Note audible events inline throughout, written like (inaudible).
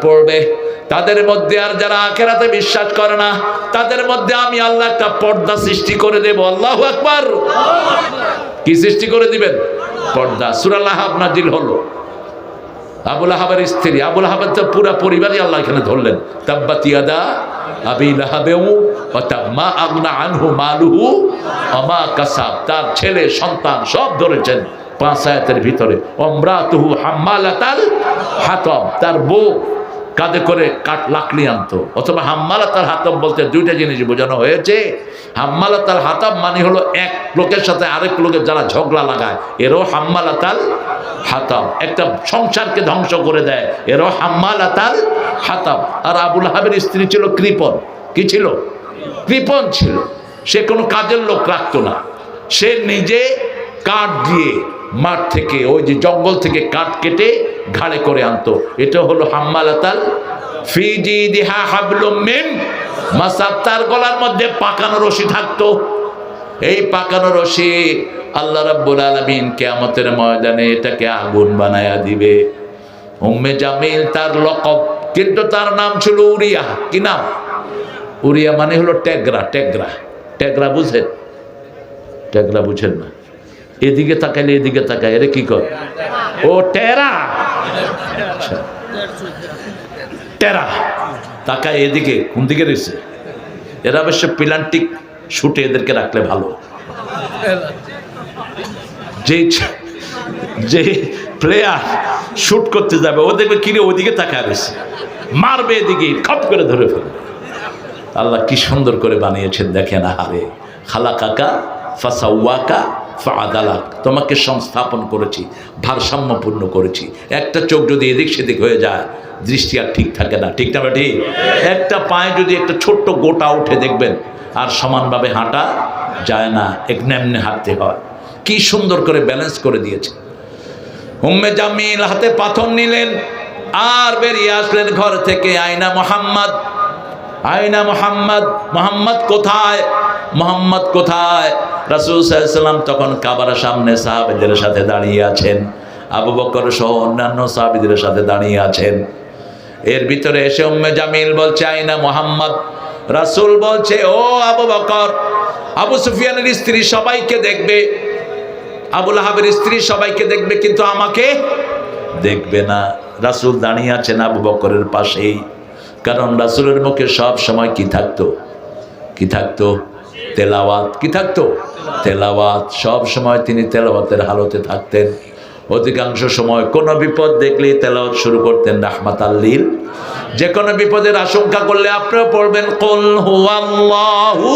পড়বে। তাদের মধ্যে আর যারা আখেরাতে বিশ্বাস করে না, তাদের মধ্যে আমি আল্লাহ একটা পর্দা সৃষ্টি করে দেব। আল্লাহ আকবার। কি সৃষ্টি করে দিবেন? পর্দা। সুরাল্লাহ নাজিল হলো। আবুল আহাবের স্ত্রী। আবুল আহাবের তো পুরা পরিবারই আল্লাহ এখানে ধরলেন। তার ছেলে, সন্তান সব ধরেছেন পাঁচ আয়াতের ভিতরে। অমরাতুহু হাম্মালাতাল হাতম তার বউ কাঁধে করে কাঠ লাকড়ি আনতো। অথবা হাম্মালা তার হাতম বলতে দুইটা জিনিস বোঝানো হয়েছে। হাম্মালা তার হাতাম মানে হলো এক লোকের সাথে আরেক লোকের যারা ঝগড়া লাগায়। এরও হাম্মালাতাল হাতাম। একটা সংসারকে ধ্বংস করে দেয়। এরও হাম্মালাতাল হাতাম। আর আবুল হাবের স্ত্রী ছিল কৃপন। কি ছিল? কৃপন ছিল। সে কোনো কাজের লোক রাখতো না। সে নিজে কাঠ দিয়ে মাঠ থেকে, ওই যে জঙ্গল থেকে কাঠ কেটে ঘাড়ে করে আনতো। এটা হলো হাম্মালাতাল ফিজি দিহা হাবলুম মিন মাসাদ। তার গলার মধ্যে পাকানো রশি থাকতো। এই পাকানো রশি আল্লাহ রাব্বুল আলামিন কিয়ামতের ময়দানে এটাকে আগুন বানায়া দিবে। উম্মে জামিল তার লকব, কিন্তু তার নাম ছিল উরিয়া। কি নাম? উরিয়া মানে হলো টেগরা টেগরা। টেগরা বুঝেন? টেগরা বুঝেন না। এদিকে তাকাইলে এদিকে তাকায়, এরে কি কর ও টেরা। টেরা। তাকায় এদিকে, কোন দিকে রয়েছে? এরা অবশ্য প্লান্টিক শুটে এদেরকে রাখলে ভালো। যে যে প্লেয়ার শুট করতে যাবে, ও দেখবে কিনে ওদিকে তাকায় রয়েছে। মারবে এদিকে, খপ করে ধরে ফেলবে। আল্লাহ কি সুন্দর করে বানিয়েছেন, দেখেন আহারে। খালা কাকা ফাসাউয়াকা ফাদালাক, তোমাকে সংস্থাপন করেছি, ভারসাম্যপূর্ণ করেছি। একটা চোখ যদি এদিক সেদিক হয়ে যায়, দৃষ্টি আর ঠিক থাকে না। ঠিক না ঠিক? একটা পায়ে যদি একটা ছোট্ট গোটা উঠে দেখবেন, আর সমানভাবে হাঁটা যায় না, এক নেমনে হাঁটতে হয়। কি সুন্দর করে ব্যালেন্স করে দিয়েছে। উম্মে জামিল হাতে পাথর নিলেন, আর বেরিয়ে আসলেন ঘর থেকে আয়না মোহাম্মদ। আয়না মোহাম্মদ মোহাম্মদ কোথায়? মোহাম্মদ কোথায়? রাসুল সাল্লাম তখন কাবার সামনে সাহাবেদের সাথে দাঁড়িয়ে আছেন। আবু বকর সহ অন্যান্য সাহাবিদের সাথে দাঁড়িয়ে আছেন। এর ভিতরে এসে উম্মে জামিল বলছে, আয়না মোহাম্মদ। রাসুল বলছে, ও আবু বকর, আবু সুফিয়ানের স্ত্রী সবাইকে দেখবে। আবুল আহাবের স্ত্রী সবাইকে দেখবে, কিন্তু আমাকে দেখবে না। রাসুল দাঁড়িয়ে আছেন আবু বকরের পাশেই। কারণ রাসুলের মুখে সব সময় কি থাকতো? কি থাকতো? তেলাওয়াত। কি থাকতো? তেলাওয়াত। সব সময় তিনি তেলাওয়াতের হালতে থাকতেন। অধিকাংশ সময় কোনো বিপদ দেখলেই তেলাওয়াত শুরু করতেন রাহমাত আল্লিল যে কোনো বিপদের আশঙ্কা করলে আপনিও পড়বেন, কল হুয়াল্লাহু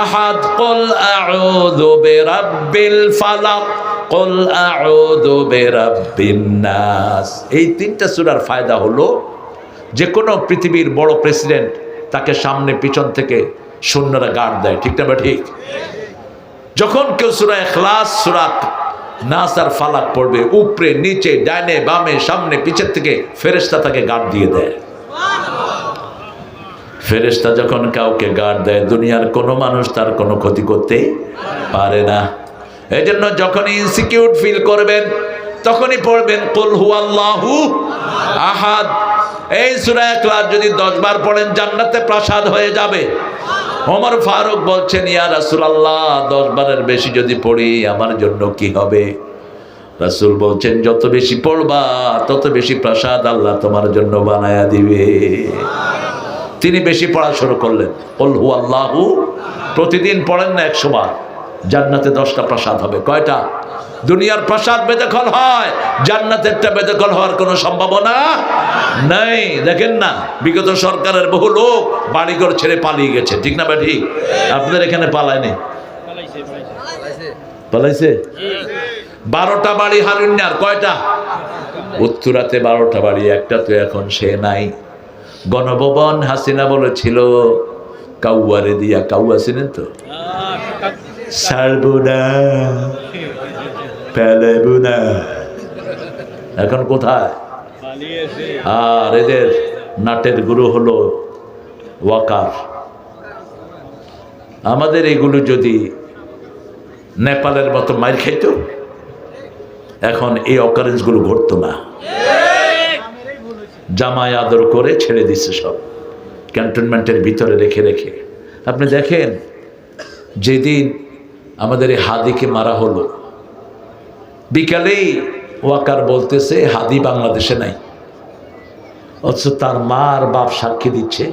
আহাদ, কল আউযু বিরাব্বিল ফালাক, কল আউযু বিরাব্বিন নাস। এই তিনটা সূরার ফায়দা হলো যে কোনো পৃথিবীর বড় প্রেসিডেন্ট তাকে সামনে পিছন থেকে সৈন্যরা গার্ড দেয়, ঠিক না ঠিক? যখন কেউ সুরা এখলাস সুরাত নাস আর ফালাক পড়বে, উপরে, নিচে ডাইনে বামে, সামনে, পিছের থেকে ফেরেস্তা তাকে গার্ড দিয়ে দেয়। ফেরেস্তা যখন কাউকে গার্ড দেয়, দুনিয়ার কোনো মানুষ তার কোনো ক্ষতি করতে পারে না। এই জন্য যখন ইনসিকিউর ফিল করবেন, তখনই পড়বেন, কুল হুয়াল্লাহু আহাদ। এই সূরা ইখলাস যদি 10 বার পড়েন, জান্নাতে প্রাসাদ হয়ে যাবে। ওমর ফারুক বলছেন, ইয়া রাসূলুল্লাহ 10 বারের বেশি যদি পড়ি, আমার জন্য কি হবে? রাসূল বলছেন, যত বেশি পড়বা, তত বেশি প্রাসাদ আল্লাহ তোমার জন্য বানায়া দিবে। তিনি বেশি পড়া শুরু করলেন। কুল প্রতিদিন পড়েন না একশো বার জান্নাতে দশটা প্রাসাদ হবে। কয়টা? দুনিয়ার প্রাসাদ বেদখল হয়। জান্নাতেরটা বেদখল হওয়ার কোনো সম্ভাবনা নাই। দেখেন না, বিগত সরকারের বহু লোক বাড়িঘর ছেড়ে পালিয়ে গেছে। ঠিক না বা আপনাদের এখানে পালায়নি? পালাইছে? বারোটা বাড়ি হারুন্যার কয়টা? উত্তরাতে বারোটা বাড়ি, একটা তো এখন সে নাই। গণভবন হাসিনা বলেছিল, কাউয়ারে দিয়া কাউয়া ছিলেন তো? ছাড়বো না এখন কোথায়? আর এদের নাটের গুরু হলো ওয়াকার। আমাদের এগুলো যদি নেপালের মতো মাইর খাইত, এখন এই অকারেন্সগুলো ঘটতো না। জামাই আদর করে ছেড়ে দিচ্ছে সব, ক্যান্টনমেন্টের ভিতরে রেখে রেখে। আপনি দেখেন, যেদিন আমাদের এই হাদিকে মারা হলো। বিকালেই ওয়াকার বলতেছে, হাদি বাংলাদেশে নাই। অথচ তার মা আর বাপ সাক্ষী দিচ্ছে।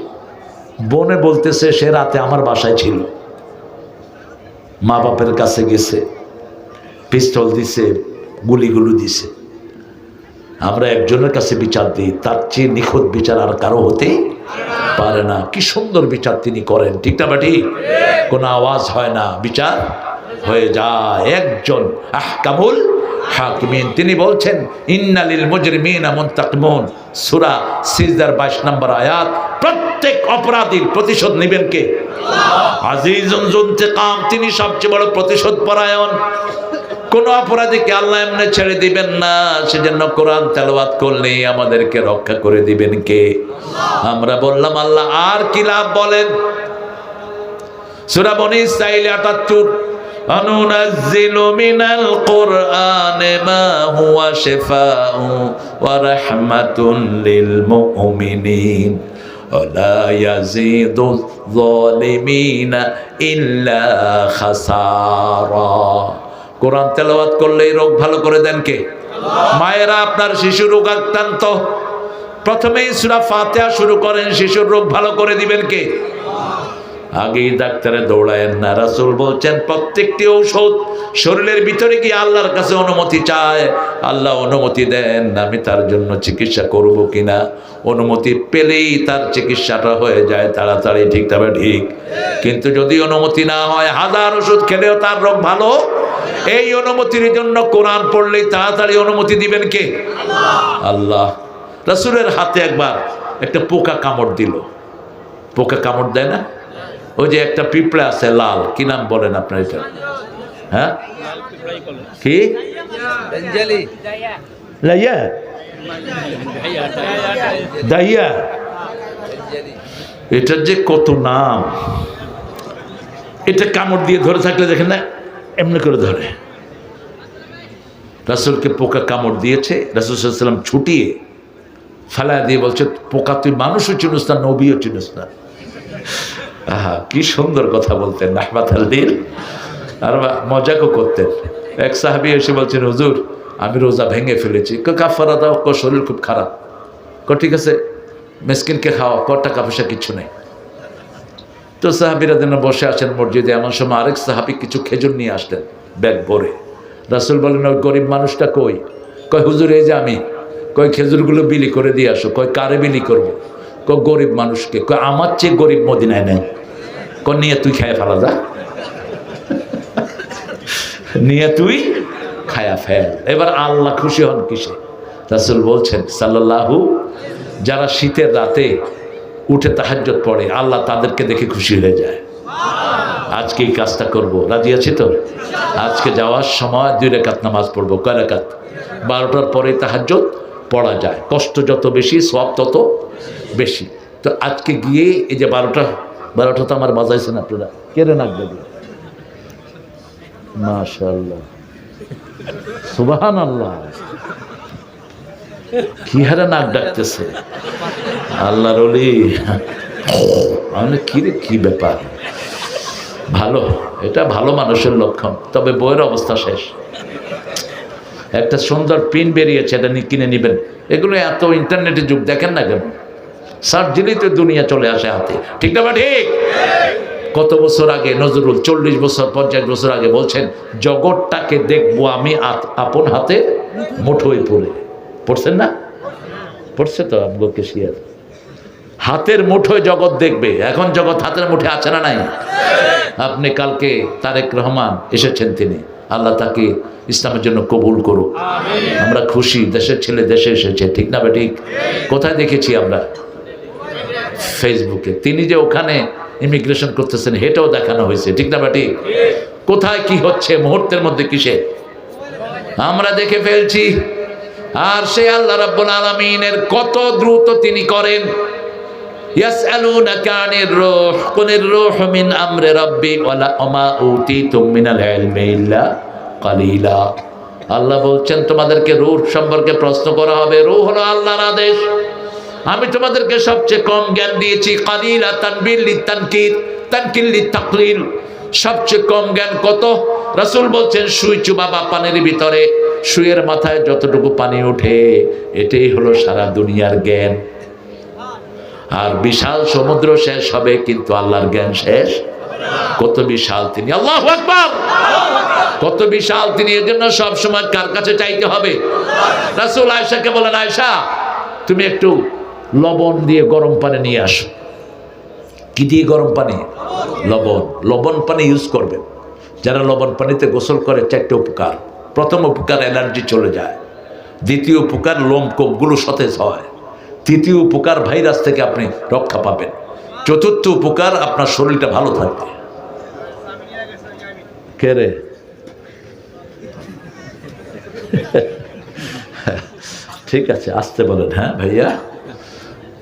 বনে বলতেছে, সে রাতে আমার বাসায় ছিল। মা বাপের কাছে গেছে, পিস্তল দিছে, গুলিগুলো দিছে। আমরা একজনের কাছে বিচার দিই, তার চেয়ে নিখুঁত বিচার আর কারও হতেই পারে না। কি সুন্দর বিচার তিনি করেন, ঠিক না বাটি কোনো আওয়াজ হয় না, বিচার হয়ে যায়। একজন আহকামুল হাকিমিন। তিনি বলছেন, ইন্নালিল মুজরিমিন মুনতাকিমুন। সূরা সিজদার 22 নম্বর আয়াত, প্রত্যেক অপরাধীর প্রতিশোধ নেবেন কে? আজিজুন জুনতিকাম, তিনি সবচেয়ে বড় প্রতিশোধ পরায়ণ। কোন অপরাধীকে আল্লাহ এমনি ছেড়ে দিবেন না। সেজন্য কোরআন তেলাওয়াত করলেই আমাদেরকে রক্ষা করে দিবেন কে? আমরা বললাম, আল্লাহ আর কি লাভ বলেন? সূরা বনি ইসরাইল 78 أننزل من القرآن ما هو شفاء ورحمة للمؤمنين ولا يزيد الظالمين إلا خسارا কোরআন তেলাওয়াত করলেই রোগ ভালো করে দেন কে মায়েরা আপনার শিশু রোগ আক্রান্ত প্রথমেই সুরা ফাতেহা শুরু করেন শিশুর রোগ ভালো করে দিবেন কে আগেই ডাক্তারে দৌড়ায়েন না। রাসুল বলছেন, প্রত্যেকটি ঔষধ শরীরের ভিতরে গিয়ে আল্লাহর কাছে অনুমতি চায়। আল্লাহ অনুমতি দেন, আমি তার জন্য চিকিৎসা করব কিনা? অনুমতি পেলেই তার চিকিৎসাটা হয়ে যায়, তাড়াতাড়ি ঠিক তবে ঠিক। কিন্তু যদি অনুমতি না হয়, হাজার ওষুধ খেলেও তার রোগ ভালো? এই অনুমতির জন্য কোরআন পড়লেই তাড়াতাড়ি অনুমতি দিবেন কে? আল্লাহ। রাসুলের হাতে একবার একটা পোকা কামড় দিল। পোকা কামড় দেয় না? ওই যে একটা পিঁপড়া আছে লাল। কি নাম বলেন আপনার এটা? হ্যাঁ? কি? লাইয়া। দাইয়া। এটার যে কত নাম। এটা কামড় দিয়ে ধরে থাকলে দেখেন না এমনি করে ধরে। রাসুলকে পোকা কামড় দিয়েছে রাসুল সাল্লাম ছুটিয়ে ফেলা দিয়ে বলছে পোকা তুই মানুষও চিনিস না নবীও চিনিস না। আহা, কি সুন্দর কথা বলতেন নাহমাত আল্লিল আর মজাকও করতেন। এক সাহাবি এসে বলছেন, হুজুর, আমি রোজা ভেঙে ফেলেছি। ক কাফারা দাও, ক, শরীর খুব খারাপ। ক, ঠিক আছে, মেসকিনকে খাওয়া ক টাকা পয়সা কিছু নেই। তো সাহাবিরা যেন বসে আছেন মসজিদে, এমন সময় আরেক সাহাবি কিছু খেজুর নিয়ে আসলেন ব্যাগ ভরে। রাসুল বলেন ওই গরিব মানুষটা কই? কয় হুজুর, এই যে আমি। কয় খেজুরগুলো বিলি করে দিয়ে আসো। কয় কারে বিলি করব? ক গরিব মানুষকে কয় আমার চেয়ে গরিব মদিনায় নেই। ক নিয়ে তুই খায় ফেলা যা। (laughs) নিয়ে তুই খায়া ফেল। এবার আল্লাহ খুশি হন কিসে? রাসুল বলছেন, সাল্লাল্লাহু, যারা শীতের রাতে উঠে তাহাজ্জত পড়ে, আল্লাহ তাদেরকে দেখে খুশি হয়ে যায়। আজকে এই কাজটা করব। রাজি আছি তো? আজকে যাওয়ার সময় দুই রেখাত নামাজ পড়ব। কয় রেখাত? বারোটার পরে তাহাজ্জত পড়া যায়। কষ্ট যত বেশি সব তত বেশি। তো আজকে গিয়ে এই যে বারোটা বারোটা তো আমার বাজাইছেন আপনারা। কেড়ে নাক দেবে মাশাল্লাহ সুবাহান আল্লাহ কি হারে নাক ডাকতেছে। আল্লাহ রলি আমি কি রে, কি ব্যাপার? ভালো, এটা ভালো মানুষের লক্ষণ। তবে বইয়ের অবস্থা শেষ। একটা সুন্দর পিন বেরিয়েছে, এটা কিনে নেবেন। এগুলো এত ইন্টারনেটের যুগ, দেখেন না কেন? দিলেই দুনিয়া চলে আসে হাতে। ঠিক না বা ঠিক? কত বছর আগে নজরুল চল্লিশ বছর পঞ্চাশ বছর আগে বলছেন জগৎটাকে দেখব আমি আপন হাতে মুঠোয় পড়ে। পড়ছেন না? পড়ছে তো আমগো কেশিয়ার। হাতের মুঠোয় জগৎ দেখবে। এখন জগৎ হাতের মুঠে আছে না নাই? আপনি কালকে তারেক রহমান এসেছেন তিনি। আল্লাহ তাকে ইসলামের জন্য কবুল করুক। আমরা খুশি দেশের ছেলে দেশে এসেছে। ঠিক না ঠিক? কোথায় দেখেছি আমরা? ফেসবুকে তিনি যে ওখানে ইমিগ্রেশন করতেছেন, হেটাও দেখানো হয়েছে। ঠিক না, বাটি? কোথায় কি হচ্ছে, মুহূর্তের মধ্যে কিসে আমরা দেখে ফেলছি। আর সে আল্লাহ রাব্বুল আলামিনের কত দ্রুত তিনি করেন। কালিলা। আল্লাহ বলছেন, তোমাদেরকে রূহ সম্পর্কে প্রশ্ন করা হবে। রূহ হলো আল্লাহর আদেশ। আমি তোমাদেরকে সবচেয়ে কম জ্ঞান দিয়েছি, কালিলা তানবিল তানকির তানকিল তাকলিল সবচেয়ে কম জ্ঞান কত? রাসূল বলছেন সুই চুবাবা পানির ভিতরে সুইয়ের মাথায় যতটুকু পানি ওঠে, এটাই হলো সারা দুনিয়ার জ্ঞান। আর বিশাল সমুদ্র শেষ হবে, কিন্তু আল্লাহর জ্ঞান শেষ? কত বিশাল তিনি। আল্লাহ কত বিশাল তিনি। এর জন্য সবসময় কার কাছে চাইতে হবে? রাসুল আয়সাকে বলেন আয়সা তুমি একটু লবণ দিয়ে গরম পানি নিয়ে আসো। কি দিয়ে গরম পানি? লবণ। লবণ পানি ইউজ করবেন। যারা লবণ পানিতে গোসল করে, চারটে উপকার। প্রথম উপকার, এনার্জি চলে যায়। দ্বিতীয় উপকার, লোম কোপগুলো সতেজ হয়। তৃতীয় উপকার, ভাইরাস থেকে আপনি রক্ষা পাবেন। চতুর্থ উপকার, আপনার শরীরটা ভালো থাকবে। কে রে? (laughs) ঠিক আছে, আসতে বলেন হ্যাঁ ভাইয়া?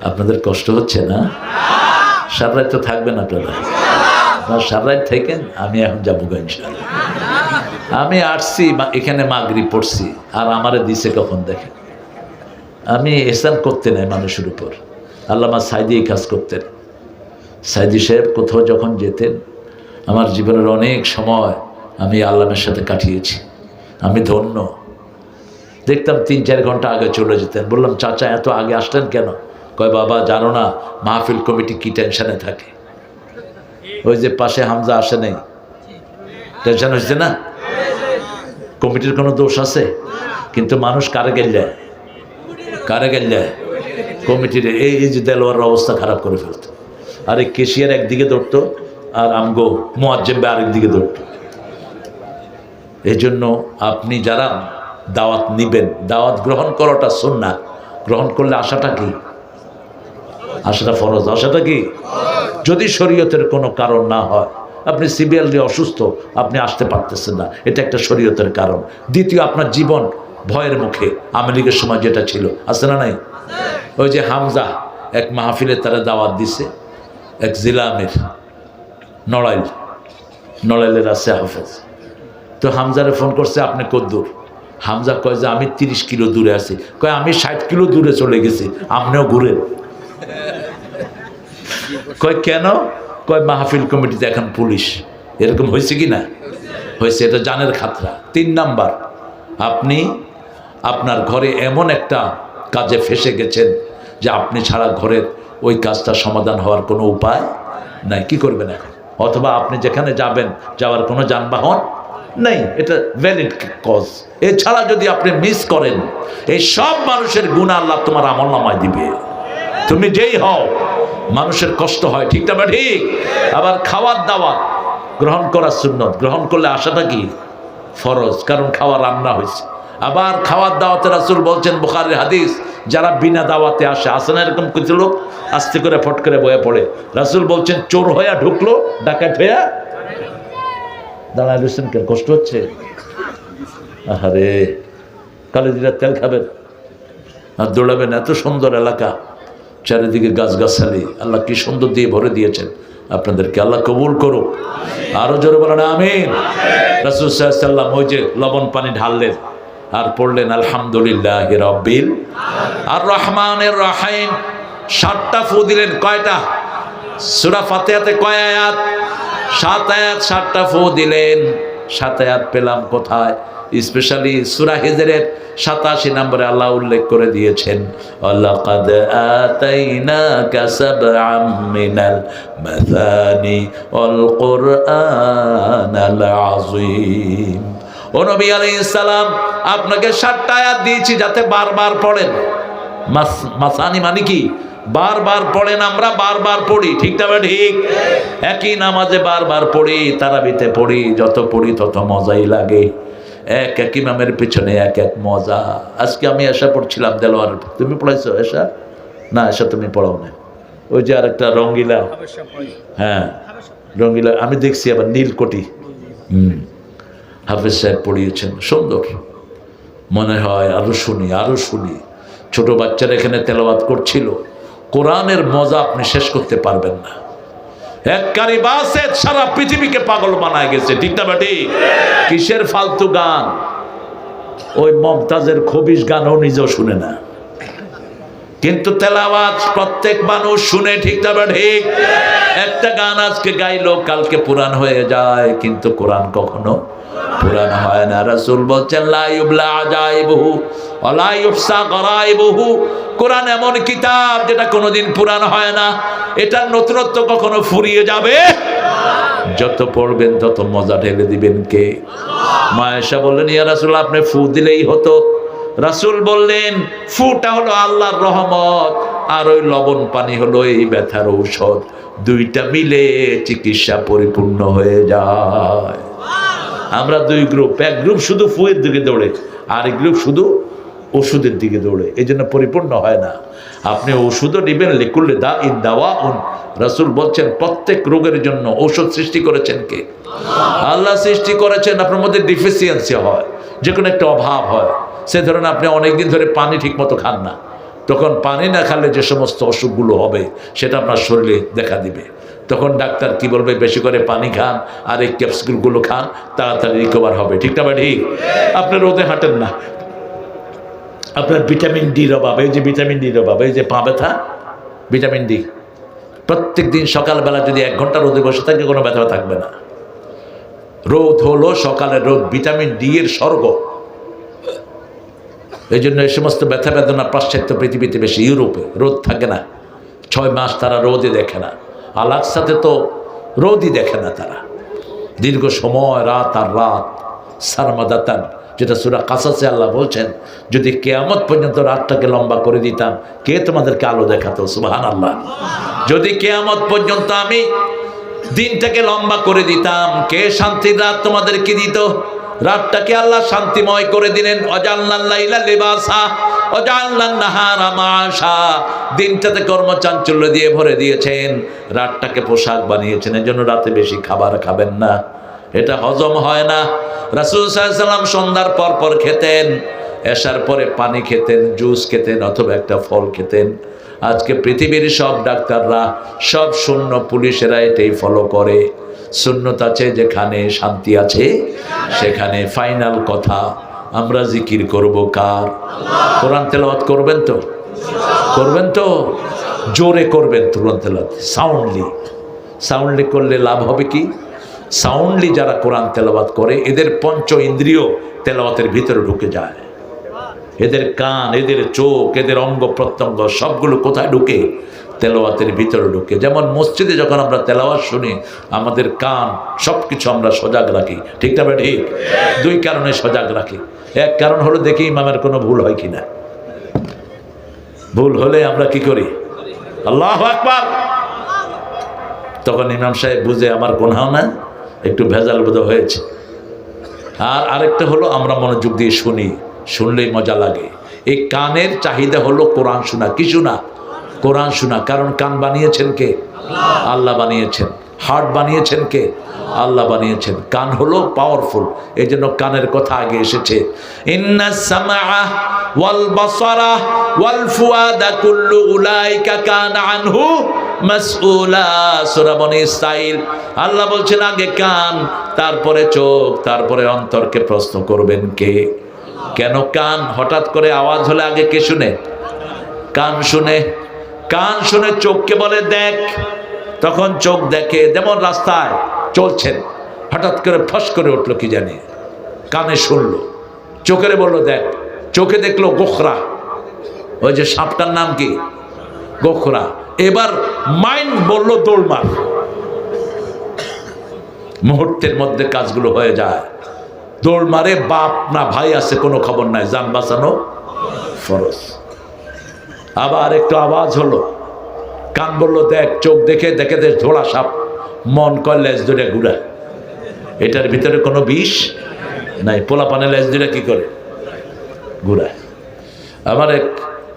আপনাদের কষ্ট হচ্ছে না? সারা রাত তো থাকবেন আপনারা। না সারা রাত থাকেন, আমি এখন যাব গো ইনশাআল্লাহ। আমি আসছি এখানে মাগরি পড়ছি, আর আমারে দিছে কখন দেখেন? আমি এহসান করতে নাই মানুষের উপর। আল্লামা সাইদি এই কাজ করতেন। সাইদি সাহেব কোথাও যখন যেতেন, আমার জীবনের অনেক সময় আমি আল্লামের সাথে কাটিয়েছি। আমি ধন্য। দেখতাম তিন চার ঘণ্টা আগে চলে যেতেন। বললাম, চাচা, এত আগে আসলেন কেন? কয়, বাবা, জানো না, মাহফিল কমিটি কি টেনশনে থাকে? ওই যে পাশে হামজা আসে নেই। টেনশন হয়েছে না? কমিটির কোনো দোষ আছে? কিন্তু মানুষ কারে গেলে কারে গেলে কমিটির এই যে দেলোয়ার অবস্থা খারাপ করে ফেলতো। আর এই কেশিয়ার একদিকে ধরতো, আর আমগো মোয়াজ্জেম্বে আরেক দিকে ধরতো। এই জন্য আপনি যারা দাওয়াত নিবেন, দাওয়াত গ্রহণ করাটা শোন না গ্রহণ করলে আশাটা কি? আশাটা ফরজ আশাটা কি? যদি শরীয়তের কোনো কারণ না হয়, আপনি সিভিয়ারলি অসুস্থ, আপনি আসতে পারতেছেন না। এটা একটা শরীয়তের কারণ। দ্বিতীয়, আপনার জীবন ভয়ের মুখে আওয়ামী লীগের সময় যেটা ছিল। আছে না নাই? ওই যে হামজা, এক মাহফিলে তারা দাওয়াত দিছে, এক জিলা আমির নড়াইল। নড়াইলের আছে হাফেজ। তো হামজারে ফোন করছে, আপনি কদ্দূর? হামজা কয় যে, আমি তিরিশ কিলো দূরে আছি। কয়, আমি ষাট কিলো দূরে চলে গেছি। আপনিও ঘুরেন। কয়, কেন? কয়, মাহফিল কমিটিতে এখন পুলিশ। এরকম হয়েছে কি না? হয়েছে, এটা জানের খাতরা। তিন নাম্বার, আপনি আপনার ঘরে এমন একটা কাজে ফেসে গেছেন যে আপনি ছাড়া ঘরের ওই কাজটা সমাধান হওয়ার কোনো উপায় নাই। কি করবেন এখন? অথবা আপনি যেখানে যাবেন, যাওয়ার কোনো যানবাহন নেই। এটা ভ্যালিড কজ এছাড়া যদি আপনি মিস করেন, এই সব মানুষের গুণা আল্লাহ তোমার আমল নামায় দিবে। তুমি যেই হও মানুষের কষ্ট হয়, ঠিক না ঠিক? আবার খাওয়ার দাওয়া গ্রহণ করার সুন্নত। গ্রহণ করলে আশাটা কি? ফরজ, কারণ খাওয়া রান্না হয়েছে। আবার খাওয়ার দাওয়াতে রাসুল বলছেন, বুখারের হাদিস, যারা বিনা দাওয়াতে আসে আসে না এরকম কিছু লোক? আস্তে করে ফট করে বয়ে পড়ে। রাসুল বলছেন, চোর হইয়া ঢুকলো, ডাকাত হইয়া দাঁড়ায় রয়েছেন কেন কষ্ট হচ্ছে? আহারে কালিজিরা তেল খাবেন? আর দৌড়াবেন, এত সুন্দর এলাকা। চারিদিকে গাছগাছালি, আল্লাহ কি সুন্দর দিয়ে ভরে দিয়েছেন। আপনাদেরকে আল্লাহ কবুল করুক। আরও জোরে বলেন, আমিন। রাসুল সাল্লাম ওই যে লবণ পানি ঢাললেন, আর পড়লেন, আলহামদুলিল্লাহ রব্বিল আর রহমানের রাহাইম সাতটা ফু দিলেন, কয়টা? সুরা ফাতেহাতে কয় আয়াত? সাত আয়াত, সাতটা ফু দিলেন। সাত আয়াত পেলাম কোথায়? স্পেশালি সুরা হিজরের সাতাশি নম্বরে আল্লাহ উল্লেখ করে দিয়েছেন আলাইহিস সালাম, আপনাকে সাতটা আয়াত দিয়েছি যাতে বারবার পড়েন। মাস- মাসানি মানে কি? বারবার পড়েন আমরা, বারবার পড়ি, ঠিক না ঠিক? একই নামাজে বারবার পড়ি, তারাবিতে পড়ি, যত পড়ি তত মজাই লাগে। এক এক ইমামের পিছনে এক এক মজা। আজকে আমি এসা পড়ছিলাম দেলোয়ার তুমি পড়াইছো এসা না এসা তুমি পড়াও না। ওই যে আর একটা রঙ্গিলা। হ্যাঁ রঙ্গিলা, আমি দেখছি আবার নীলকটি। হুম, হাফিজ সাহেব পড়িয়েছেন, সুন্দর। মনে হয় আরও শুনি আরও শুনি। ছোট বাচ্চারা এখানে তেলাওয়াত করছিল। কোরআনের মজা আপনি শেষ করতে পারবেন না। এক কারি বাসে সারা পৃথিবীকে পাগল বানায় গেছে, ঠিক না বেটি? কিসের ফালতু গান? ওই মমতাজের খবিস গানও নিজেও শুনে না। কিন্তু তেলাওয়াজ প্রত্যেক মানুষ শুনে, ঠিক তবে ঠিক একটা গান আজকে গাইলো, কালকে পুরাণ হয়ে যায়, কিন্তু কোরআন কখনো পুরাণ হয় না। রাসূল বলছেন কোরআন এমন কিতাব যেটা কোনোদিন পুরাণ হয় না। এটার নতুনত্ব কখনো ফুরিয়ে যাবে? যত পড়বেন, তত মজা ঢেলে দিবেন কে? মায়েশা বললেন, ইয়া রাসূল, আপনি ফু দিলেই হতো। রাসূল বললেন, ফুটা হলো আল্লাহর রহমত আর ওই লবণ পানি হলো এই ব্যথার ঔষধ। দুইটা মিলে চিকিৎসা পরিপূর্ণ হয়ে যায়। আমরা দুই গ্রুপ এক গ্রুপ শুধু ফুয়ের দিকে দৌড়ে আর এক গ্রুপ শুধু ওষুধের দিকে দৌড়ে। এই জন্য পরিপূর্ণ হয় না। আপনি ওষুধও নেবেন, লিকুল্লে দা ইন দাওয়া উন রাসুল বলছেন, প্রত্যেক রোগের জন্য ঔষধ সৃষ্টি করেছেন কে? আল্লাহ সৃষ্টি করেছেন, আপনার মধ্যে ডিফিসিয়েন্সি হয় যে কোনো একটা অভাব হয়। সে ধরেন আপনি অনেকদিন ধরে পানি ঠিক মতো খান না। তখন পানি না খালে যে সমস্ত অসুখগুলো হবে, সেটা আপনার শরীরে দেখা দিবে। তখন ডাক্তার কি বলবে? বেশি করে পানি খান আর এই ক্যাপসুলগুলো খান, তাড়াতাড়ি রিকভার হবে। ঠিক না ঠিক আপনি রোদে হাঁটেন না। আপনার ভিটামিন ডির অভাব, এই যে ভিটামিন ডির অভাব, এই যে পা ব্যথা, ভিটামিন ডি। প্রত্যেক দিন সকালবেলা যদি এক ঘণ্টা রোদে বসে থাকে, কোনো ব্যথা থাকবে না। রোদ হলো সকালের রোদ, ভিটামিন ডি এর স্বর্গ। এই জন্য এই সমস্ত ব্যথা বেদনা পাশ্চাত্য পৃথিবীতে বেশি ইউরোপে রোদ থাকে না। ছয় মাস তারা রোদে দেখে না। আলাক্সাতে তো রোদই দেখে না তারা। দীর্ঘ সময়, রাত আর রাত, সারমাদাতান, যেটা সুরা কাসাসে আল্লাহ বলছেন, যদি কেয়ামত পর্যন্ত রাতটাকে লম্বা করে দিতাম, কে তোমাদেরকে আলো দেখাতো? সুবাহান আল্লাহ যদি কেয়ামত পর্যন্ত আমি দিনটাকে লম্বা করে দিতাম, কে শান্তির রাত তোমাদেরকে দিত? রাতটাকে আল্লাহ শান্তিময় করে দিলেন। দিনটাতে কর্মচাঞ্চল্য দিয়ে ভরে দিয়েছেন। রাতটাকে পোশাক বানিয়েছেন, এজন্য রাতে বেশি খাবার খাবেন না। এটা হজম হয় না। রাসুল সাল্লাম সন্ধ্যার পর পর খেতেন, এসার পরে পানি খেতেন, জুস খেতেন অথবা একটা ফল খেতেন। আজকে পৃথিবীর সব ডাক্তাররা, সব শূন্য পুলিশেরা এটাই ফলো করে। শূন্যত আছে, যেখানে শান্তি আছে, সেখানে ফাইনাল কথা। আমরা জিকির করব কার? কোরআন তেলাওয়াত করবেন তো? করবেন তো? জোরে করবেন কোরআন তেলাওয়াত সাউন্ডলি সাউন্ডলি করলে লাভ হবে কি? সাউন্ডলি যারা কোরআন তেলাওয়াত করে, এদের পঞ্চ ইন্দ্রিয় তেলাওয়াতের ভিতরে ঢুকে যায়। এদের কান, এদের চোখ, এদের অঙ্গ প্রত্যঙ্গ সবগুলো কোথায় ঢুকে? তেলাওয়াতের ভিতরে ঢুকে। যেমন মসজিদে যখন আমরা তেলাওয়াত শুনি, আমাদের কান সব কিছু আমরা সজাগ রাখি। ঠিক না ঠিক? দুই কারণে সজাগ রাখি। এক কারণ হলো দেখি ইমামের কোনো ভুল হয় কিনা। ভুল হলে আমরা কি করি? আল্লাহ আকবার! তখন ইমাম সাহেব বুঝে, আমার কোনহাও না, একটু ভেজাল বোধ হয়েছে। আর আরেকটা হলো, আমরা মনোযোগ দিয়ে শুনি, শুনলেই মজা লাগে। এই কানের চাহিদা হলো কোরআন শোনা। কি শোনা? কোরআন শোনা। কারণ কান বানিয়েছেন কে? আল্লাহ বানিয়েছেন। হার্ট বানিয়েছেন কে? আল্লাহ বানিয়েছেন। কান হলো পাওয়ারফুল এই জন্য কানের কথা আগে এসেছে। আল্লাহ বলছেন, আগে কান, তারপরে চোখ, তারপরে অন্তরকে প্রশ্ন করবেন কে? কেন কান? হঠাৎ করে আওয়াজ হলে আগে কে শুনে? কান শুনে। কান শুনে চোখকে বলে, দেখ। তখন চোখ দেখে যেমন রাস্তায় চলছেন, হঠাৎ করে ফস করে উঠল কি জানি। কানে শুনলো, চোখেরে বলল, দেখ। চোখে দেখল গোখরা। ওই যে সাপটার নাম কি? গোখরা। এবার মাইন্ড বলল দৌড়মার মুহূর্তের মধ্যে কাজগুলো হয়ে যায়। দৌড় মারে, বাপ না ভাই আছে, কোনো খবর নাই। যান বাঁচানো ফরজ। আবার একটু আওয়াজ হলো। কান বলল, দেখ, চোখ দেখে দেখে দেখ ধোড়া সাপ। মন কয়, লেজ ধরে ঘুরা। এটার ভিতরে কোনো বিষ নাই। পোলা পানে লেজ ধরে কি করে? ঘুরায় আমার এক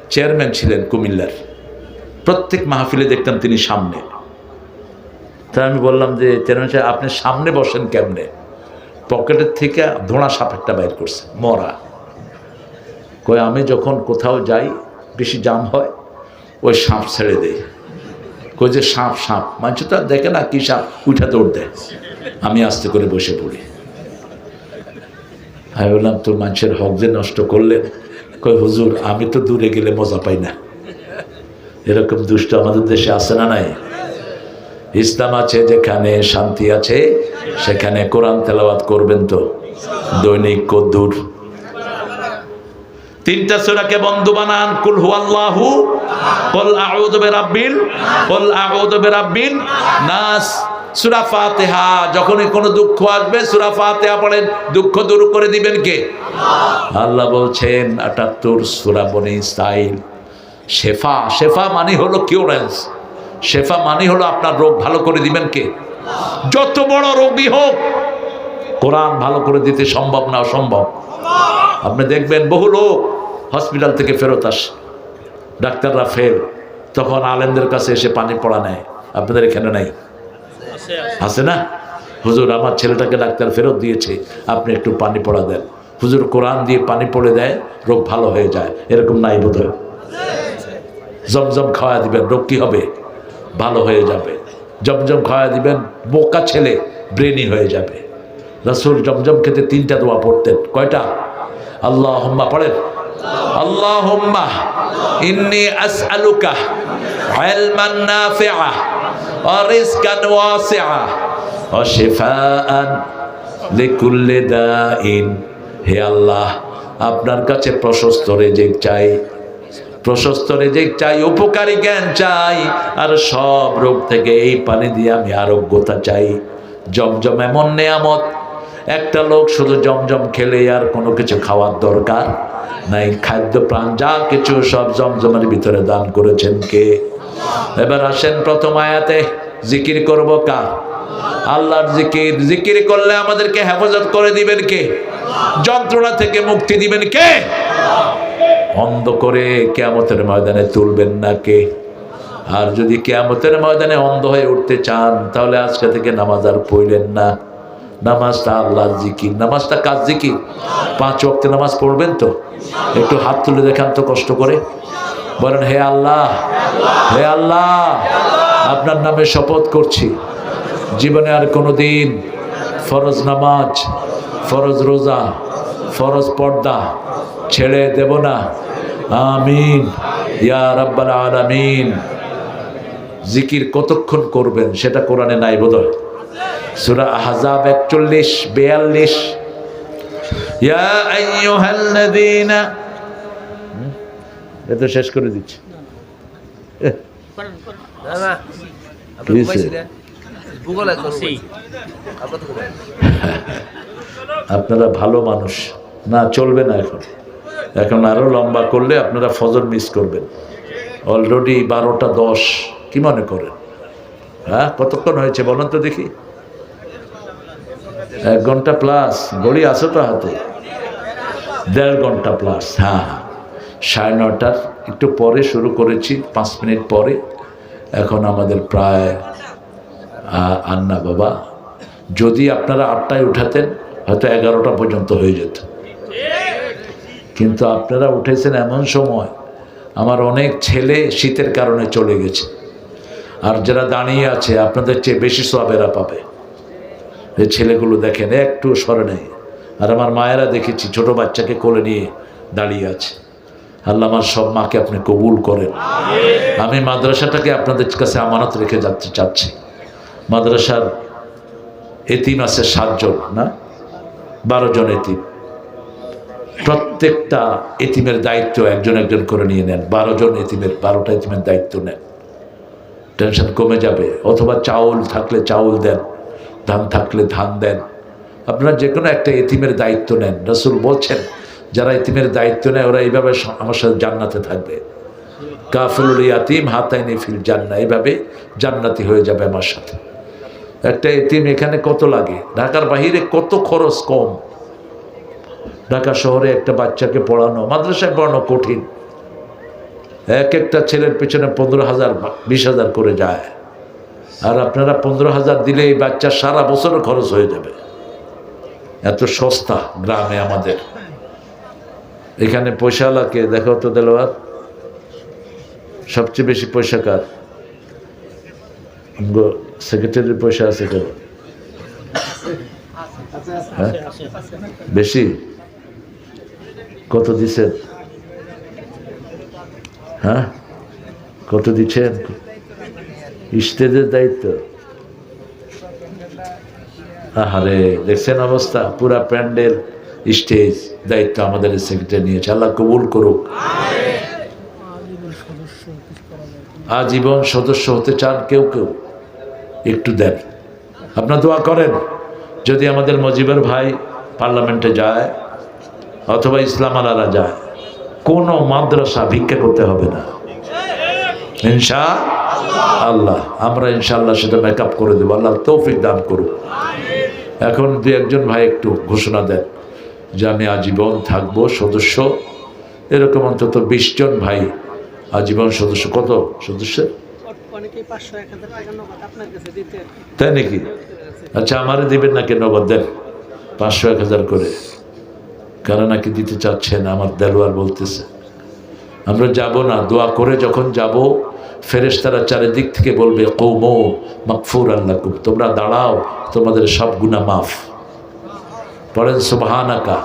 চেয়ারম্যান ছিলেন কুমিল্লার। প্রত্যেক মাহফিলে দেখতাম তিনি সামনে। তা আমি বললাম যে, চেয়ারম্যান সাহেব, আপনি সামনে বসেন কেমনে? পকেটের থেকে ধোঁড়া সাপ একটা বাইর করছে, মরা। কয়, আমি যখন কোথাও যাই বেশি জাম হয়, ওই সাপ ছেড়ে দেয়। কই যে সাপ সাপ। মানুষ তো দেখে না কি সাপ, উঠা দৌড় দেয়। আমি আস্তে করে বসে পড়ি। আমি বললাম, তোর মানুষের হক যে নষ্ট করলেন কই, হুজুর, আমি তো দূরে গেলে মজা পাই না। এরকম দুষ্ট আমাদের দেশে আছে না নাই? ইসলাম আছে, যেখানে শান্তি আছে, সেখানে কোরআন তেলাওয়াত করবেন তো। দৈনিক কদ্দুর তিনটা সূরাকে বন্ধু বানান? কুল হুয়াল্লাহু, কুল আউযু বিরাব্বিল, কুল আউযু বিরাব্বিন নাস। সূরা ফাতিহা, যখনই কোনো দুঃখ আসবে, সূরা ফাতিহা পড়েন, দুঃখ দূর করে দিবেন কে? আল্লাহ বলছেন 78 সূরা বনি ইসরাইল শেফা শেফা মানে হলো কিউরেন্স। শেফা মানে হলো আপনার রোগ ভালো করে দিবেন কে? যত বড় রোগী হোক, কোরআন ভালো করে দিতে সম্ভব না অসম্ভব। আপনি দেখবেন বহু লোক হসপিটাল থেকে ফেরত আসে। ডাক্তাররা ফেল তখন আলেমদের কাছে এসে পানি পড়া নেয়। আপনাদের এখানে নাই? আছে না? হুজুর, আমার ছেলেটাকে ডাক্তার ফেরত দিয়েছে। আপনি একটু পানি পড়া দেন। হুজুর, কোরআন দিয়ে পানি পড়ে দেয়, রোগ ভালো হয়ে যায়। এরকম নাই বোধ জমজম খাওয়া দিবেন, রোগ কি হবে? ভালো হয়ে যাবে। জমজম খাওয়া দিবেন, বোকা ছেলে ব্রেনি হয়ে যাবে। রসুল জমজম খেতে তিনটা দোয়া পড়তেন। কয়টা? আল্লাহ হম্মা পড়েন? আসআলুকা ইলমান নাফিআ ওয়া রিজকান ওয়াসিআ ওয়া শিফাআন লিকুল্লি দাইন। হে আল্লাহ, আপনার কাছে প্রশস্ত রেজেক চাই। প্রশস্ত রেজেক চাই, উপকারী জ্ঞান চাই। আর সব রোগ থেকে এই পানি দিয়ে আমি আরোগ্যতা চাই। জমজম এমন নেয়ামত, একটা লোক শুধু জমজম খেলে আর কোনো কিছু খাওয়ার দরকার? নাই খাদ্য প্রাণ যা কিছু সব জমজমের ভিতরে দান করেছেন কে? এবার আসেন প্রথম আয়াতে, জিকির করব কা আল্লাহর জিকির। জিকির করলে আমাদেরকে হেফাজত করে দিবেন কে? যন্ত্রণা থেকে মুক্তি দিবেন কে? অন্ধ করে কেয়ামতের ময়দানে তুলবেন না কে? আর যদি কেয়ামতের ময়দানে অন্ধ হয়ে উঠতে চান, তাহলে আজকে থেকে নামাজ আর পড়লেন না। নামাজটা আল্লাহর জিকির। নামাজটা কাজ জিকির? পাঁচ ওয়াক্তে নামাজ পড়বেন তো? একটু হাত তুলে দেখান তো কষ্ট করে। বলেন, হে আল্লাহ হে আল্লাহ, আপনার নামে শপথ করছি। জীবনে আর কোনো দিন ফরজ নামাজ, ফরজ রোজা, ফরজ পর্দা ছেড়ে দেব না। আমিন। ইয়া রাব্বাল আলামিন। জিকির কতক্ষণ করবেন সেটা কোরআনে নাই বোধহয়। সূরা আহজাব একচল্লিশ বেয়াল্লিশ। ইয়া তো শেষ করে দিচ্ছি। আপনারা ভালো মানুষ। না চলবে না এখন। এখন আরও লম্বা করলে আপনারা ফজর মিস করবেন। অলরেডি বারোটা দশ। কি মনে করেন? হ্যাঁ কতক্ষণ হয়েছে বলেন তো দেখি। এক ঘণ্টা প্লাস ঘড়ি আছে তো হাতে। দেড় ঘণ্টা প্লাস হ্যাঁ হ্যাঁ। সাড়ে নটার একটু পরে শুরু করেছি, পাঁচ মিনিট পরে। এখন আমাদের প্রায় আন্না বাবা, যদি আপনারা আটটায় উঠাতেন, হয়তো এগারোটা পর্যন্ত হয়ে যেত। কিন্তু আপনারা উঠেছেন এমন সময়, আমার অনেক ছেলে শীতের কারণে চলে গেছে। আর যারা দাঁড়িয়ে আছে, আপনাদের চেয়ে বেশি সবেরা পাবে। এই ছেলেগুলো দেখেন একটু সরে নেই। আর আমার মায়েরা দেখেছি, ছোট বাচ্চাকে কোলে নিয়ে দাঁড়িয়ে আছে। আল্লাহ আমার সব মাকে আপনি কবুল করেন। আমি মাদ্রাসাটাকে আপনাদের কাছে আমানত রেখে যাতে চাচ্ছি। মাদ্রাসার এতিম আছে সাতজন, না? বারো জন এতিম। প্রত্যেকটা এতিমের দায়িত্ব একজন একজন করে নিয়ে নেন। বারো জন এতিমের, বারোটা এতিমের দায়িত্ব নেন। টেনশন কমে যাবে, অথবা চাউল থাকলে চাউল দেন। ধান থাকলে ধান দেন। আপনারা যে কোনো একটা এতিমের দায়িত্ব নেন। রসুল বলছেন, যারা এতিমের দায়িত্ব নেয়, ওরা এইভাবে আমার সাথে জান্নাতে থাকবে। কাফিলুল ইয়াতিম হাতাইনি ফিল জান্না এইভাবে জান্নাতি হয়ে যাবে আমার সাথে। একটা এতিম এখানে কত লাগে? ঢাকার বাহিরে কত খরচ কম? ঢাকা শহরে একটা বাচ্চাকে পড়ানো, মাদ্রাসায় পড়ানো কঠিন। এক একটা ছেলের পেছনে পনেরো হাজার বিশ হাজার করে যায়। আর আপনারা পনেরো হাজার দিলে এই বাচ্চার সারা বছরও খরচ হয়ে যাবে। এত সস্তা গ্রামে আমাদের। এখানে পয়সাওয়ালাকে দেখো তো দেলোয়ার। সবচেয়ে বেশি পয়সা কার? সেক্রেটারির পয়সা আছে কেন? হ্যাঁ? বেশি? কত দিছেন? হ্যাঁ? কত দিচ্ছেন? স্টেজের দায়িত্ব। আহারে, দেখছেন অবস্থা? পুরা প্যান্ডেল, স্টেজ, দায়িত্ব আমাদের সেক্রেটারি নিয়েছে। আল্লাহ কবুল করুক। আজীবন সদস্য হতে চান কেউ কেউ। একটু দেন। আপনার দোয়া করেন, যদি আমাদের মজিবের ভাই পার্লামেন্টে যায় অথবা ইসলাম আলারা যায়, কোনো মাদ্রাসা ভিক্ষা করতে হবে না। ইনশা আল্লাহ, আমরা ইনশাআল্লাহ সেটা মেকআপ করে দেবো। আল্লাহ তৌফিক দান করুক। এখন দু একজন ভাই একটু ঘোষণা দেন যে আমি আজীবন থাকব সদস্য। এরকম অন্তত বিশ জন ভাই আজীবন সদস্য। কত সদস্য তাই নাকি? আচ্ছা আমারে দিবেন নাকি নগদ? দেন, পাঁচশো এক হাজার করে। কারা নাকি দিতে চাচ্ছেন? আমার দেলোয়ার বলতেছে। আমরা যাব না, দোয়া করে যখন যাব ফেরেশতারা চারিদিক থেকে বলবে, কৌমো মাকফুর আল্লাহ কুম তোমরা দাঁড়াও, তোমাদের সব গুণা মাফ। পড়েন, সুবহানাকা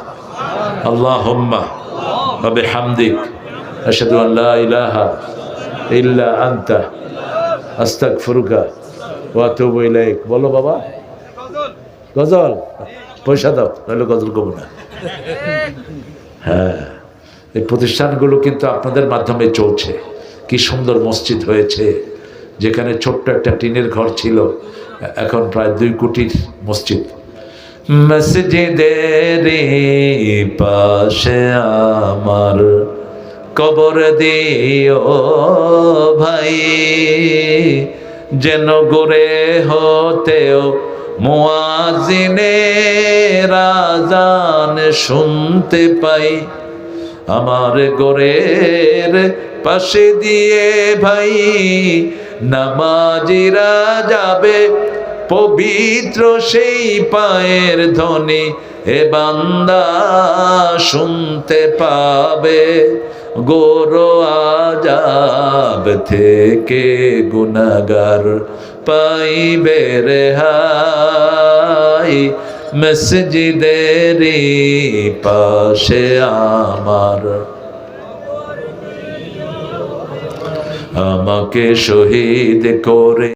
আল্লাহ হোম্মা বাবে হামদিক আশহাদু আল্লাহ ইলাহা ইল্লা আনতা আস্তাক ফুরুকা ওয়াতুবু ইলাইক। বলো বাবা। গজল? পয়সা দাও, নাহলে গজল কমো না। হ্যাঁ এই প্রতিষ্ঠানগুলো কিন্তু আপনাদের মাধ্যমে চলছে। কি সুন্দর মসজিদ হয়েছে, যেখানে ছোট্ট একটা টিনের ঘর ছিল, এখন প্রায় দুই কোটির মসজিদ। মসজিদের পাশে আমার কবর দিও ভাই, যেন গড়ে হতেও মুয়াজিনে রাজান শুনতে পাই। আমার গোরের পাশে দিয়ে ভাই নামাজিরা যাবে পবিত্র সেই পায়ের ধ্বনি এ বান্দা শুনতে পাবে। গোরো আজাব থেকে গুনাগার পাইবে রেহাই। মসজিদের পাশে আমার আমাকে শহীদ করে